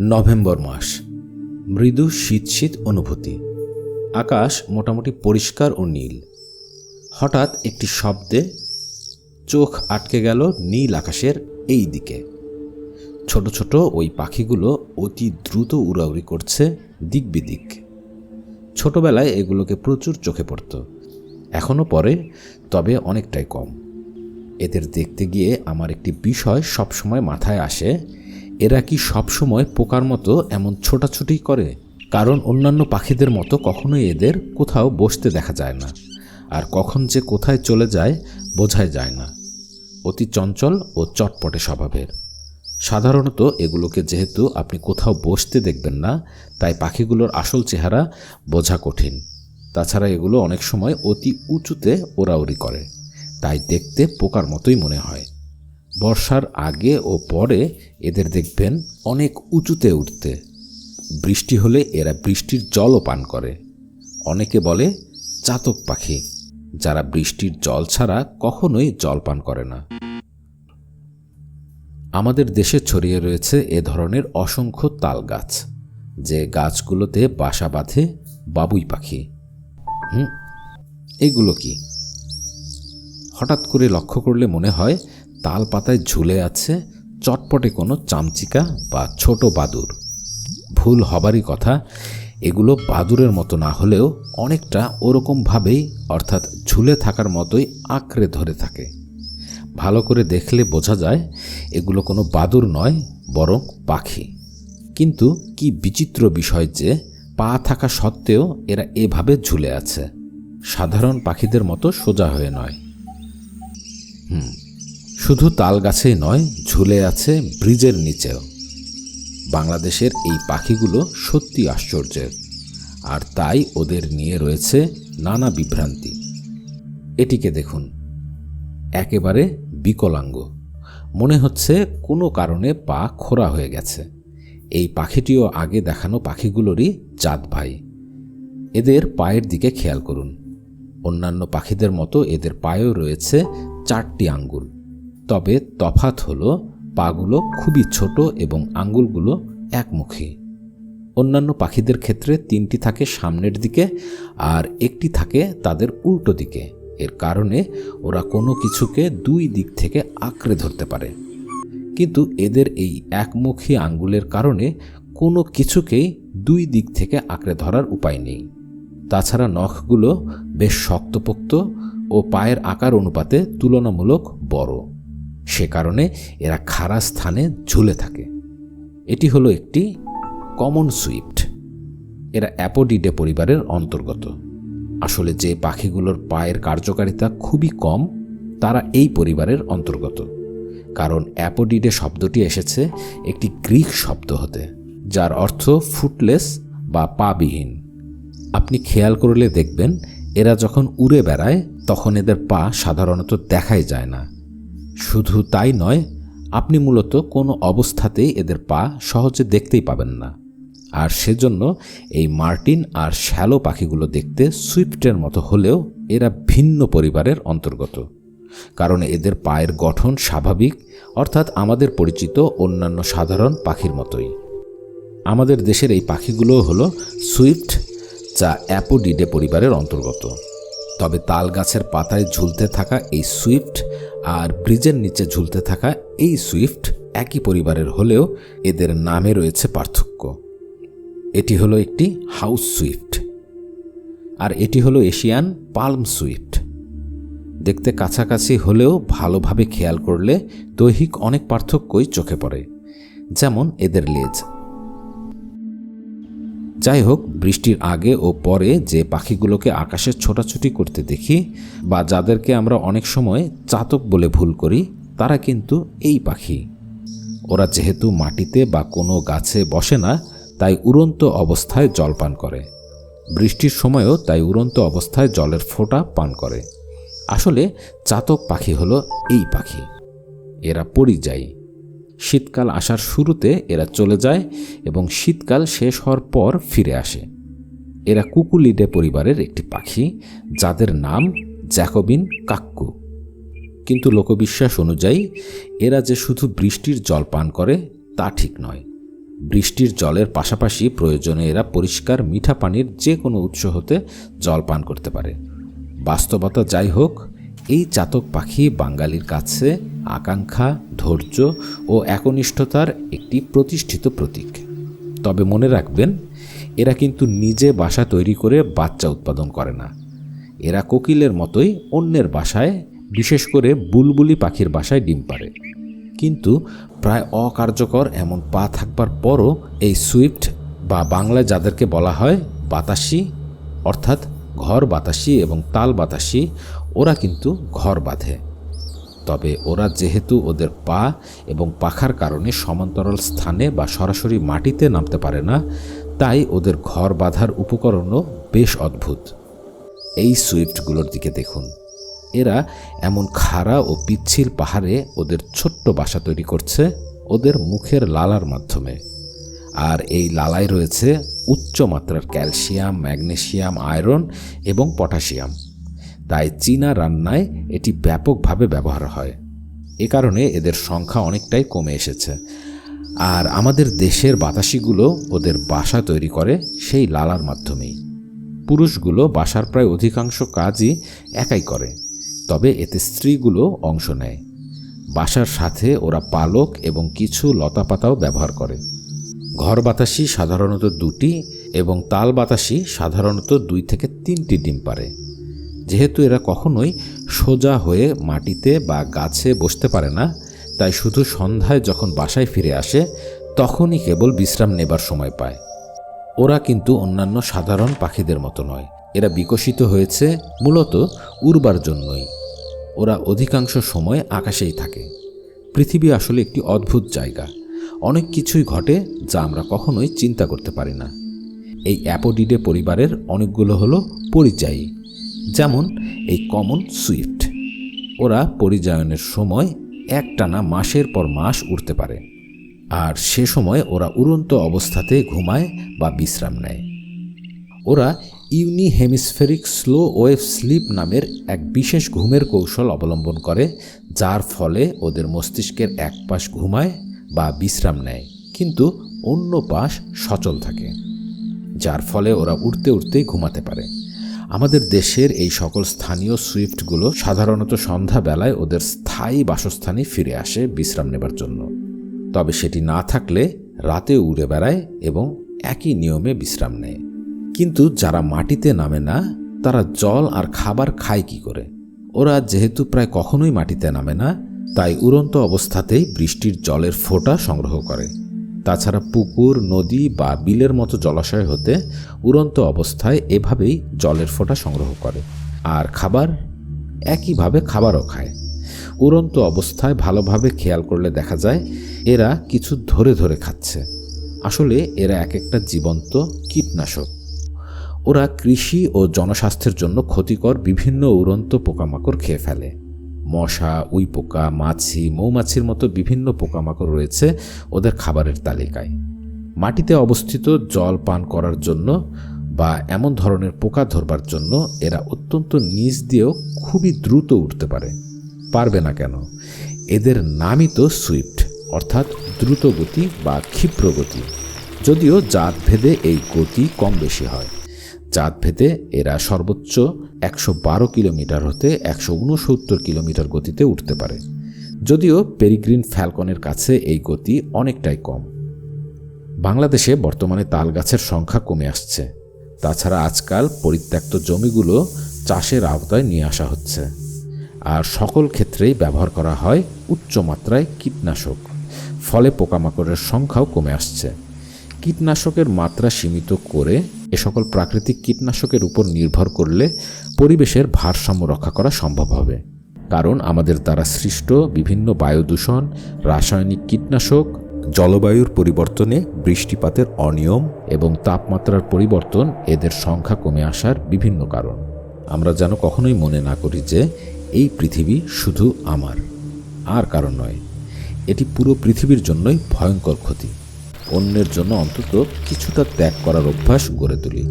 November মাস। মৃদু শীত শীত অনুভূতি। আকাশ মোটামুটি পরিষ্কার ও নীল। হঠাৎ একটি শব্দে চোখ আটকে গেল নীল আকাশের এই দিকে। ছোট ছোট ওই পাখিগুলো অতি দ্রুত উড়াউড়ি করছে দিক বিদিক। ছোটবেলায় এগুলোকে প্রচুর চোখে পড়ত। এখনও পরে তবে অনেকটাই কম। এদের দেখতে গিয়ে আমার একটি বিষয় সবসময় মাথায় আসে এরা কি সবসময় পোকার মতো এমন ছোটাছুটি করে? কারণ অন্যান্য পাখিদের মতো কখনোই এদের কোথাও বসতে দেখা যায় না। আর কখন যে কোথায় চলে যায়, বোঝাই যায় না। অতি চঞ্চল ও চটপটে স্বভাবের। সাধারণত এগুলোকে যেহেতু আপনি কোথাও বসতে দেখবেন না, তাই পাখিগুলোর আসল চেহারা বোঝা কঠিন। তাছাড়া এগুলো অনেক সময় অতি উঁচুতে ওড়াউড়ি করে। তাই দেখতে পোকার মতোই মনে হয়। বর্ষার আগে ও পরে এদের দেখবেন অনেক উঁচুতে উঠতে। বৃষ্টি হলে এরা বৃষ্টির জলও পান করে। অনেকে বলে চাতক পাখি, যারা বৃষ্টির জল ছাড়া কখনোই জল পান করে না। আমাদের দেশে ছড়িয়ে রয়েছে এ ধরনের অসংখ্য তাল গাছ, যে গাছগুলোতে বাসা বাঁধে বাবুই পাখি। হুম, এগুলো কি? হঠাৎ করে লক্ষ্য করলে মনে হয় তাল পাতায় ঝুলে আছে চটপটে কোনো চামচিকা বা ছোট বাদুর। ভুল হবারই কথা, এগুলো বাদুরের মতো না হলেও অনেকটা ওরকমভাবেই অর্থাৎ ঝুলে থাকার মতোই আঁকড়ে ধরে থাকে। ভালো করে দেখলে বোঝা যায়, এগুলো কোনো বাদুর নয়, বরং পাখি। কিন্তু কি বিচিত্র বিষয় যে, পা থাকা সত্ত্বেও এরা এভাবে ঝুলে আছে। সাধারণ পাখিদের মতো সোজা হয়ে নয়। হুম। শুধু তাল গাছেই নয়, ঝুলে আছে ব্রিজের নিচেও। বাংলাদেশের এই পাখিগুলো সত্যি আশ্চর্যের, আর তাই ওদের নিয়ে রয়েছে নানা বিভ্রান্তি। এটিকে দেখুন। একেবারে বিকলাঙ্গ। মনে হচ্ছে কোনো কারণে পা খোরা হয়ে গেছে। এই পাখিটিও আগে দেখানো পাখিগুলোরই চাঁদ ভাই। এদের পায়ের দিকে খেয়াল করুন। অন্যান্য পাখিদের মতো এদের পায়েও রয়েছে চারটি আঙ্গুল। তবে তফাত হল, পাগুলো খুবই ছোট এবং আঙ্গুলগুলো একমুখী। অন্যান্য পাখিদের ক্ষেত্রে তিনটি থাকে সামনের দিকে আর একটি থাকে তাদের উল্টো দিকে। এর কারণে ওরা কোনো কিছুকে দুই দিক থেকে আঁকড়ে ধরতে পারে। কিন্তু এদের এই একমুখী আঙ্গুলের কারণে কোনো কিছুকেই দুই দিক থেকে আঁকড়ে ধরার উপায় নেই। তাছাড়া নখগুলো বেশ শক্তপোক্ত ও পায়ের আকার অনুপাতে তুলনামূলক বড়। সে কারণে এরা খাড়া স্থানে ঝুলে থাকে। এটি হলো একটি কমন সুইফট এরা অ্যাপোডিডে পরিবারের অন্তর্গত। আসলে যে পাখিগুলোর পায়ের কার্যকারিতা খুবই কম, তারা এই পরিবারের অন্তর্গত। কারণ অ্যাপোডিডে শব্দটি এসেছে একটি গ্রিক শব্দ হতে, যার অর্থ ফুটলেস বা পাবিহীন। আপনি খেয়াল করলে দেখবেন, এরা যখন উড়ে বেড়ায়, তখন এদের পা সাধারণত দেখাই যায় না। শুধু তাই নয়, আপনি মূলত কোনো অবস্থাতেই এদের পা সহজে দেখতেই পাবেন না। আর সেজন্য এই মার্টিন আর শ্যালো পাখিগুলো দেখতে সুইফটের মতো হলেও এরা ভিন্ন পরিবারের অন্তর্গত। কারণ এদের পায়ের গঠন স্বাভাবিক, অর্থাৎ আমাদের পরিচিত অন্যান্য সাধারণ পাখির মতোই। আমাদের দেশের এই পাখিগুলো হলো সুইফট, যা অ্যাপোডিডে পরিবারের অন্তর্গত। তবে তাল গাছের পাতায় ঝুলতে থাকা এই সুইফট আর ব্রিজের নিচে ঝুলতে থাকা এই সুইফট একই পরিবারের হলেও এদের নামে রয়েছে পার্থক্য। এটি হলো একটি হাউস সুইফট আর এটি হলো এশিয়ান পালম সুইফট। দেখতে কাছাকাছি হলেও ভালোভাবে খেয়াল করলে দৈহিক অনেক পার্থক্যই চোখে পড়ে, যেমন এদের লেজ। যাই হোক বৃষ্টির আগে ও পরে যে পাখিগুলোকে আকাশে ছোটাছুটি করতে দেখি বা যাদেরকে আমরা অনেক সময় চাতক বলে ভুল করি, তারা কিন্তু এই পাখি। ওরা যেহেতু মাটিতে বা কোনো গাছে বসে না, তাই উড়ন্ত অবস্থায় জল পান করে। বৃষ্টির সময়ও তাই উড়ন্ত অবস্থায় জলের ফোঁটা পান করে। আসলে চাতক পাখি হলো এই পাখি। এরা পরিযায়ী। শীতকাল আসার শুরুতে এরা চলে যায় এবং শীতকাল শেষ হওয়ার পর ফিরে আসে। এরা কুকুলিডে পরিবারের একটি পাখি, যাদের নাম জ্যাকবিন কাক্কু। কিন্তু লোকবিশ্বাস অনুযায়ী, এরা যে শুধু বৃষ্টির জল পান করে, তা ঠিক নয়। বৃষ্টির জলের পাশাপাশি প্রয়োজনে এরা পরিষ্কার মিঠা পানির যে কোনো উৎস হতে জল পান করতে পারে। বাস্তবতা যাই হোক এই চাতক পাখি বাঙালির কাছে আকাঙ্ক্ষা, ধৈর্য ও একনিষ্ঠতার একটি প্রতিষ্ঠিত প্রতীক। তবে মনে রাখবেন, এরা কিন্তু নিজে বাসা তৈরি করে বাচ্চা উৎপাদন করে না। এরা কোকিলের মতোই অন্যের বাসায়, বিশেষ করে বুলবুলি পাখির বাসায় ডিম পারে কিন্তু প্রায় অকার্যকর এমন পা থাকবার পরও এই সুইফট বা বাংলায় যাদেরকে বলা হয় বাতাসি, অর্থাৎ ঘর বাতাসি এবং তাল বাতাসি ওরা কিন্তু ঘর বাঁধে। তবে ওরা যেহেতু ওদের পা এবং পাখার কারণে সমান্তরাল স্থানে বা সরাসরি মাটিতে নামতে পারে না, তাই ওদের ঘর বাঁধার উপকরণও বেশ অদ্ভুত। এই সুইফটগুলোর দিকে দেখুন। এরা এমন খাড়া ও পিচ্ছিল পাহাড়ে ওদের ছোট্ট বাসা তৈরি করছে ওদের মুখের লালার মাধ্যমে। আর এই লালায় রয়েছে উচ্চ মাত্রার ক্যালসিয়াম, ম্যাগনেসিয়াম, আয়রন এবং পটাশিয়াম। তাই চীনা রান্নায় এটি ব্যাপকভাবে ব্যবহার হয়। এ কারণে এদের সংখ্যা অনেকটাই কমে এসেছে। আর আমাদের দেশের বাতাসিগুলো ওদের বাসা তৈরি করে সেই লালার মাধ্যমেই। পুরুষগুলো বাসার প্রায় অধিকাংশ কাজই একাই করে, তবে এতে স্ত্রীগুলো অংশ নেয়। বাসার সাথে ওরা পালক এবং কিছু লতাপাতাও ব্যবহার করে। ঘর বাতাসি সাধারণত দুটি এবং তাল বাতাসি সাধারণত দুই থেকে তিনটি ডিম পারে যেহেতু এরা কখনোই সোজা হয়ে মাটিতে বা গাছে বসতে পারে না, তাই শুধু সন্ধ্যায় যখন বাসায় ফিরে আসে, তখনই কেবল বিশ্রাম নেবার সময় পায়। ওরা কিন্তু অন্যান্য সাধারণ পাখিদের মতো নয়। এরা বিকশিত হয়েছে মূলত উড়বার জন্যই। ওরা অধিকাংশ সময় আকাশেই থাকে। পৃথিবী আসলে একটি অদ্ভুত জায়গা। অনেক কিছুই ঘটে যা আমরা কখনোই চিন্তা করতে পারি না। এই অ্যাপোডিডে পরিবারের অনেকগুলো হলো পরিযায়ী। যেমন এই কমন সুইফট। ওরা পরিযায়নের সময় একটানা মাসের পর মাস উঠতে পারে। আর সে সময় ওরা উড়ন্ত অবস্থাতে ঘুমায় বা বিশ্রাম নেয়। ওরা unihemispheric slow wave sleep নামের এক বিশেষ ঘুমের কৌশল অবলম্বন করে, যার ফলে ওদের মস্তিষ্কের এক পাশ ঘুমায় বা বিশ্রাম নেয়, কিন্তু অন্য পাশ সচল থাকে, যার ফলে ওরা উঠতে উঠতেই ঘুমাতে পারে। আমাদের দেশের এই সকল স্থানীয় সুইফটগুলো সাধারণত সন্ধ্যাবেলায় ওদের স্থায়ী বাসস্থানে ফিরে আসে বিশ্রাম নেবার জন্য। তবে সেটি না থাকলে রাতে উড়ে বেড়ায় এবং একই নিয়মে বিশ্রাম নেয়। কিন্তু যারা মাটিতে নামে না, তারা জল আর খাবার খায় কি করে? ওরা যেহেতু প্রায় কখনোই মাটিতে নামে না, তাই উড়ন্ত অবস্থাতেই বৃষ্টির জলের ফোঁটা সংগ্রহ করে। তাছাড়া পুকুর, নদী বা বিলের মতো জলাশয় হতে উড়ন্ত অবস্থায় এভাবেই জলের ফোঁটা সংগ্রহ করে। আর খাবার একইভাবে খাবারও খায়। উড়ন্ত অবস্থায় ভালোভাবে খেয়াল করলে দেখা যায় এরা কিছু ধরে ধরে খাচ্ছে। আসলে এরা এক একটা জীবন্ত কীটনাশক। ওরা কৃষি ও জনস্বাস্থ্যের জন্য ক্ষতিকর বিভিন্ন উড়ন্ত পোকামাকড় খেয়ে ফেলে। মশা, উই পোকা, মাছি, মৌমাছির মতো বিভিন্ন পোকামাকড় রয়েছে ওদের খাবারের তালিকায়। মাটিতে অবস্থিত জল পান করার জন্য বা এমন ধরনের পোকা ধরবার জন্য এরা অত্যন্ত নিচ দিয়েও খুবই দ্রুত উঠতে পারে। পারবে না কেন? এদের নামই তো সুইফট, অর্থাৎ দ্রুত গতি বা ক্ষিপ্র গতি যদিও জাত ভেদে এই গতি কম বেশি হয়। জাত ভেদে এরা সর্বোচ্চ একশো বারো কিলোমিটার হতে একশো উনসত্তর কিলোমিটার গতিতে উঠতে পারে। যদিও পেরিগ্রিন ফ্যালকনের কাছে এই গতি অনেকটাই কম। বাংলাদেশে বর্তমানে তাল গাছের সংখ্যা কমে আসছে। তাছাড়া আজকাল পরিত্যক্ত জমিগুলো চাষের আওতায় নিয়ে আসা হচ্ছে। আর সকল ক্ষেত্রেই ব্যবহার করা হয় উচ্চ মাত্রায় কীটনাশক। ফলে পোকামাকড়ের সংখ্যাও কমে আসছে। কীটনাশকের মাত্রা সীমিত করে এ সকল প্রাকৃতিক কীটনাশকের উপর নির্ভর করলে পরিবেশের ভারসাম্য রক্ষা করা সম্ভব হবে। কারণ আমাদের দ্বারা সৃষ্ট বিভিন্ন বায়ু দূষণ রাসায়নিক কীটনাশক জলবায়ুর পরিবর্তনে বৃষ্টিপাতের অনিয়ম এবং তাপমাত্রার পরিবর্তন এদের সংখ্যা কমে আসার বিভিন্ন কারণ। আমরা যেন কখনোই মনে না করি যে এই পৃথিবী শুধু আমার। আর কারণ নয় এটি পুরো পৃথিবীর জন্যই ভয়ঙ্কর ক্ষতি। অন্যের জন্য অন্তত কিছুটা ত্যাগ করার অভ্যাস গড়ে তুলি।